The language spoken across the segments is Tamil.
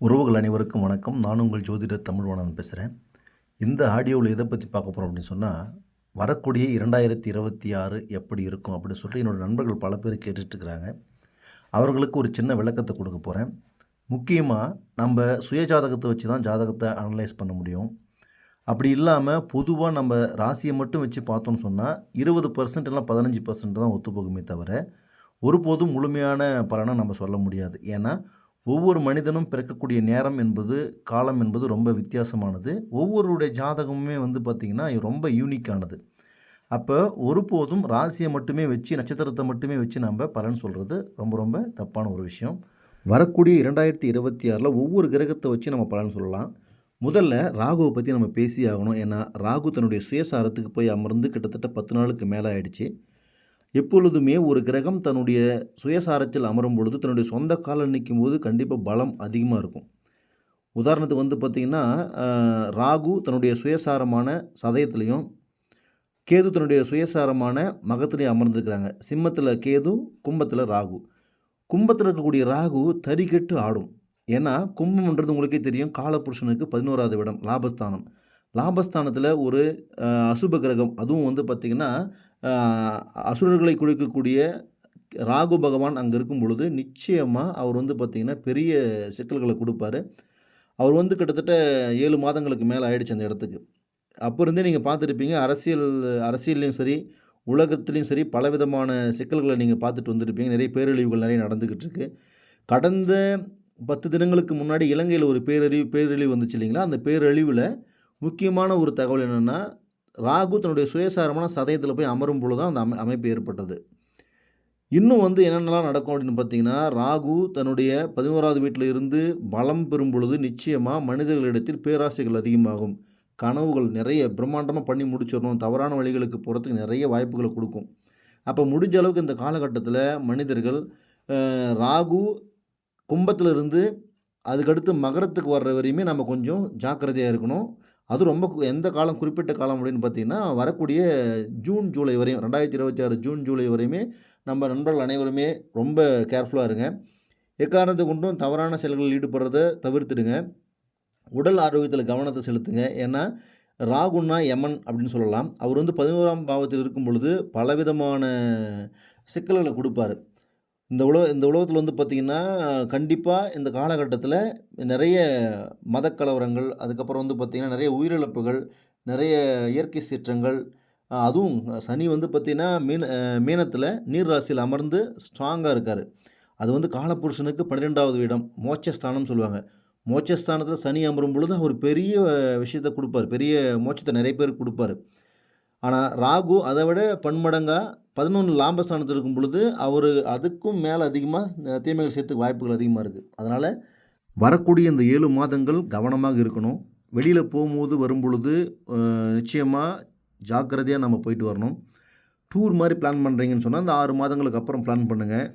உறவுகள் அனைவருக்கும் வணக்கம். நான் உங்கள் ஜோதிடர் தமிழ்வாணன் பேசுகிறேன் இந்த ஆடியோவில் எதை பற்றி பார்க்க போகிறோம் அப்படின்னு சொன்னால் வரக்கூடிய இரண்டாயிரத்தி இருபத்தி ஆறு எப்படி இருக்கும் அப்படின்னு சொல்லிட்டு என்னோடய நண்பர்கள் பல பேர் கேட்டுட்ருக்கிறாங்க. அவர்களுக்கு ஒரு சின்ன விளக்கத்தை கொடுக்க போகிறேன் முக்கியமாக நம்ம சுய ஜாதகத்தை வச்சு தான் ஜாதகத்தை அனலைஸ் பண்ண முடியும். அப்படி இல்லாமல் பொதுவாக நம்ம ராசியை மட்டும் வச்சு பார்த்தோம்னு சொன்னால் இருபது பர்சன்ட் இல்லை பதினஞ்சு பர்சன்ட் தான் ஒத்துப்போகுமே தவிர ஒருபோதும் முழுமையான பலனை நம்ம சொல்ல முடியாது. ஏன்னா ஒவ்வொரு மனிதனும் பிறக்கக்கூடிய நேரம் என்பது காலம் என்பது ரொம்ப வித்தியாசமானது. ஒவ்வொருடைய ஜாதகமுமே வந்து பார்த்திங்கன்னா ரொம்ப யூனிக்கானது அப்போ ஒருபோதும் ராசியை மட்டுமே வச்சு நட்சத்திரத்தை மட்டுமே வச்சு நம்ம பலன் சொல்கிறது ரொம்ப ரொம்ப தப்பான ஒரு விஷயம். வரக்கூடிய இரண்டாயிரத்தி இருபத்தி ஆறில் ஒவ்வொரு கிரகத்தை வச்சு நம்ம பலன் சொல்லலாம். முதல்ல ராகுவை பற்றி நம்ம பேசி ஆகணும் ஏன்னா ராகு தன்னுடைய சுயசாரத்துக்கு போய் அமர்ந்து கிட்டத்தட்ட பத்து நாளுக்கு மேலே ஆயிடுச்சு. எப்பொழுதுமே ஒரு கிரகம் தன்னுடைய சுயசாரத்தில் அமரும் பொழுது தன்னுடைய சொந்த காலில் நிற்கும் போது கண்டிப்பாக பலம் அதிகமாக இருக்கும். உதாரணத்துக்கு வந்து பார்த்திங்கன்னா ராகு தன்னுடைய சுயசாரமான சதயத்துலேயும் கேது தன்னுடைய சுயசாரமான மகத்துலேயும் அமர்ந்திருக்கிறாங்க. சிம்மத்தில் கேது கும்பத்தில் ராகு. கும்பத்தில் இருக்கக்கூடிய ராகு தறிக்கெட்டு ஆடும். ஏன்னா கும்பம்ன்றது உங்களுக்கே தெரியும். காலபுருஷனுக்கு பதினோராவது இடம் லாபஸ்தானம். லாபஸ்தானத்தில் ஒரு அசுப கிரகம். அதுவும் வந்து பார்த்திங்கன்னா அசுரர்களை குடிக்கக்கூடிய ராகு பகவான் அங்கே இருக்கும் பொழுது நிச்சயமாக அவர் வந்து பார்த்திங்கன்னா பெரிய சிக்கல்களை கொடுப்பாரு. அவர் வந்து கிட்டத்தட்ட ஏழு மாதங்களுக்கு மேலே ஆயிடுச்சு அந்த இடத்துக்கு. அப்போ இருந்தே நீங்கள் பார்த்துருப்பீங்க அரசியல் அரசியல்லையும் சரி உலகத்துலேயும் சரி பலவிதமான சிக்கல்களை நீங்கள் பார்த்துட்டு வந்திருப்பீங்க. நிறைய பேரழிவுகள் நிறைய நடந்துக்கிட்டு இருக்கு. கடந்த பத்து தினங்களுக்கு முன்னாடி இலங்கையில் ஒரு பேரழிவு பேரழிவு வந்துச்சு இல்லைங்களா? அந்த பேரழிவில் முக்கியமான ஒரு தகவல் என்னென்னா ராகு தன்னுடைய சுயசாரமான சதயத்தில் போய் அமரும் பொழுது தான் அந்த அமை அமைப்பு ஏற்பட்டது. இன்னும் வந்து என்னென்னலாம் நடக்கும் அப்படின்னு பார்த்தீங்கன்னா ராகு தன்னுடைய பதினோராவது வீட்டில் இருந்து பலம் பெறும் பொழுது நிச்சயமாக மனிதர்களிடத்தில் பேராசைகள் அதிகமாகும். கனவுகள் நிறைய பிரம்மாண்டமாக பண்ணி முடிச்சிடணும். தவறான வழிகளுக்கு போகிறதுக்கு நிறைய வாய்ப்புகளை கொடுக்கும். அப்போ முடிஞ்ச அளவுக்கு இந்த காலகட்டத்தில் மனிதர்கள் ராகு கும்பத்தில் இருந்து அதுக்கடுத்து மகரத்துக்கு வர்ற வரையுமே நம்ம கொஞ்சம் ஜாக்கிரதையாக இருக்கணும். அது ரொம்ப எந்த காலம் குறிப்பிட்ட காலம் அப்படின்னு பார்த்தீங்கன்னா வரக்கூடிய ஜூன் ஜூலை வரையும் ரெண்டாயிரத்தி இருபத்தி ஆறு ஜூன் ஜூலை வரையுமே நம்ம நண்பர்கள் அனைவருமே ரொம்ப கேர்ஃபுல்லாக இருங்க. எக்காரணத்தை கொண்டும் தவறான செயல்களில் ஈடுபடுறத தவிர்த்துடுங்க. உடல் ஆரோக்கியத்தில் கவனத்தை செலுத்துங்க. ஏன்னா ராகுன்னா யமன் அப்படின்னு சொல்லலாம். அவர் வந்து பதினோராம் பாவத்தில் இருக்கும் பொழுது பலவிதமான சிக்கல்களை கொடுப்பாரு. இந்த உலக இந்த உலகத்தில் வந்து பார்த்திங்கன்னா கண்டிப்பாக இந்த காலகட்டத்தில் நிறைய மதக்கலவரங்கள் அதுக்கப்புறம் வந்து பார்த்திங்கன்னா நிறைய உயிரிழப்புகள் நிறைய இயற்கை சீற்றங்கள் அதுவும் சனி வந்து பார்த்திங்கன்னா மீன மீனத்தில் நீர் ராசியில் அமர்ந்து ஸ்ட்ராங்காக இருக்கார். அது வந்து காலப்புருஷனுக்கு பன்னிரெண்டாவது இடம் மோட்சஸ்தானம்னு சொல்லுவாங்க. மோட்சஸ்தானத்தில் சனி அமரும் பொழுது அவர் பெரிய விஷயத்தை கொடுப்பார். பெரிய மோட்சத்தை நிறைய பேருக்கு கொடுப்பார். ஆனால் ராகு அதை விட பன்மடங்காக பதினொன்று லாபஸ்தானத்தில் இருக்கும் பொழுது அவர் அதுக்கும் மேலே அதிகமாக தீமைகள் சேர்த்துக்கு வாய்ப்புகள் அதிகமாக இருக்குது அதனால் வரக்கூடிய இந்த ஏழு மாதங்கள் கவனமாக இருக்கணும். வெளியில் போகும்போது வரும் பொழுது நிச்சயமாக ஜாக்கிரதையாக நம்ம போயிட்டு வரணும். டூர் மாதிரி பிளான் பண்ணுறீங்கன்னு சொன்னால் அந்த ஆறு மாதங்களுக்கு அப்புறம் பிளான் பண்ணுங்கள்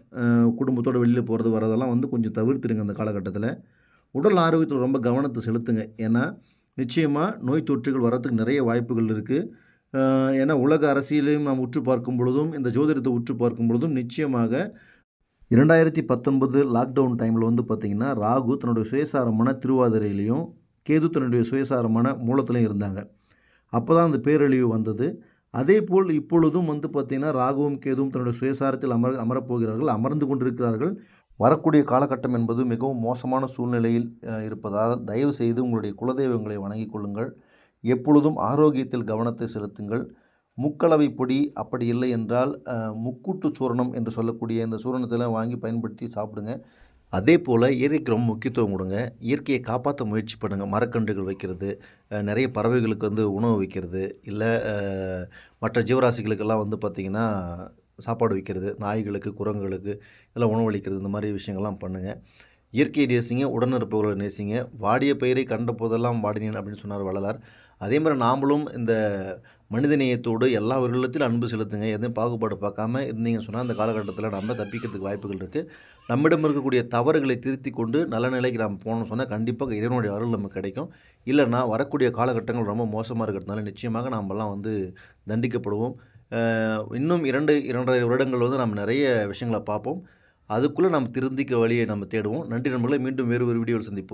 குடும்பத்தோடு வெளியில் போகிறது வரதெல்லாம் வந்து கொஞ்சம் தவிர்த்துடுங்க அந்த காலகட்டத்தில். உடல் ஆரோக்கியத்தில் ரொம்ப கவனத்தை செலுத்துங்க. ஏன்னா நிச்சயமாக நோய் தொற்றுகள் வரத்துக்கு நிறைய வாய்ப்புகள் இருக்குது ஏன்னா உலக அரசியலையும் நாம் உற்று பார்க்கும் பொழுதும் இந்த ஜோதிடத்தை உற்று பார்க்கும் பொழுதும் நிச்சயமாக இரண்டாயிரத்தி பத்தொன்பது லாக்டவுன் டைமில் வந்து பார்த்திங்கன்னா ராகு தன்னுடைய சுயசாரமான திருவாதிரையிலையும் கேது தன்னுடைய சுயசாரமான மூலத்திலையும் இருந்தாங்க. அப்போ தான் அந்த பேரழிவு வந்தது. அதே போல் இப்பொழுதும் வந்து பார்த்திங்கன்னா ராகுவும் கேதுவும் தன்னுடைய சுயசாரத்தில் அமர அமரப்போகிறார்கள் அமர்ந்து கொண்டிருக்கிறார்கள். வரக்கூடிய காலகட்டம் என்பது மிகவும் மோசமான சூழ்நிலையில் இருப்பதால் தயவு செய்து உங்களுடைய குலதெய்வங்களை வணங்கிக் கொள்ளுங்கள். எப்பொழுதும் ஆரோக்கியத்தில் கவனத்தை செலுத்துங்கள். முக்களவை பொடி அப்படி இல்லை என்றால் முக்கூட்டு சூரணம் என்று சொல்லக்கூடிய இந்த சூரணத்தெல்லாம் வாங்கி பயன்படுத்தி சாப்பிடுங்க. அதே போல் இயற்கைக்கு ரொம்ப முக்கியத்துவம் கொடுங்க. இயற்கையை காப்பாற்ற முயற்சி பண்ணுங்கள் மரக்கன்றுகள் வைக்கிறது நிறைய பறவைகளுக்கு வந்து உணவு வைக்கிறது இல்லை மற்ற ஜீவராசிகளுக்கெல்லாம் வந்து பார்த்திங்கன்னா சாப்பாடு வைக்கிறது நாய்களுக்கு குரங்குகளுக்கு இதெல்லாம் உணவளிக்கிறது இந்த மாதிரி விஷயங்கள்லாம் பண்ணுங்கள் இயற்கையை நேசிங்க உடனிருப்பவர்களை நேசிங்க. வாடிய பயிரை கண்ட போதெல்லாம் வாடினேன் அப்படின்னு சொன்னார் வள்ளலார். அதே மாதிரி நாமளும் இந்த மனிதநேயத்தோடு எல்லா உயிரிழத்திலும் அன்பு செலுத்துங்க. எதையும் பாகுபாடு பார்க்காம இருந்தீங்கன்னு சொன்னால் அந்த காலகட்டத்தில் நம்ம தப்பிக்கிறதுக்கு வாய்ப்புகள் இருக்குது நம்மிடம் இருக்கக்கூடிய தவறுகளை திருத்தி கொண்டு நல்ல நிலைக்கு நாம் போனோம்னு சொன்னால் கண்டிப்பாக இறைவனுடைய அருள் நமக்கு கிடைக்கும். இல்லைன்னா வரக்கூடிய காலகட்டங்கள் ரொம்ப மோசமாக இருக்கிறதுனால நிச்சயமாக நாமெல்லாம் வந்து தண்டிக்கப்படுவோம். இன்னும் இரண்டு இரண்டரை வருடங்கள் வந்து நம்ம நிறைய விஷயங்களை பார்ப்போம். அதுக்குள்ளே நம்ம திருந்திக்க வழியை நம்ம தேடுவோம். நன்றி நண்பர்களை மீண்டும் வேறு ஒரு வீடியோவில் சந்திப்போம்.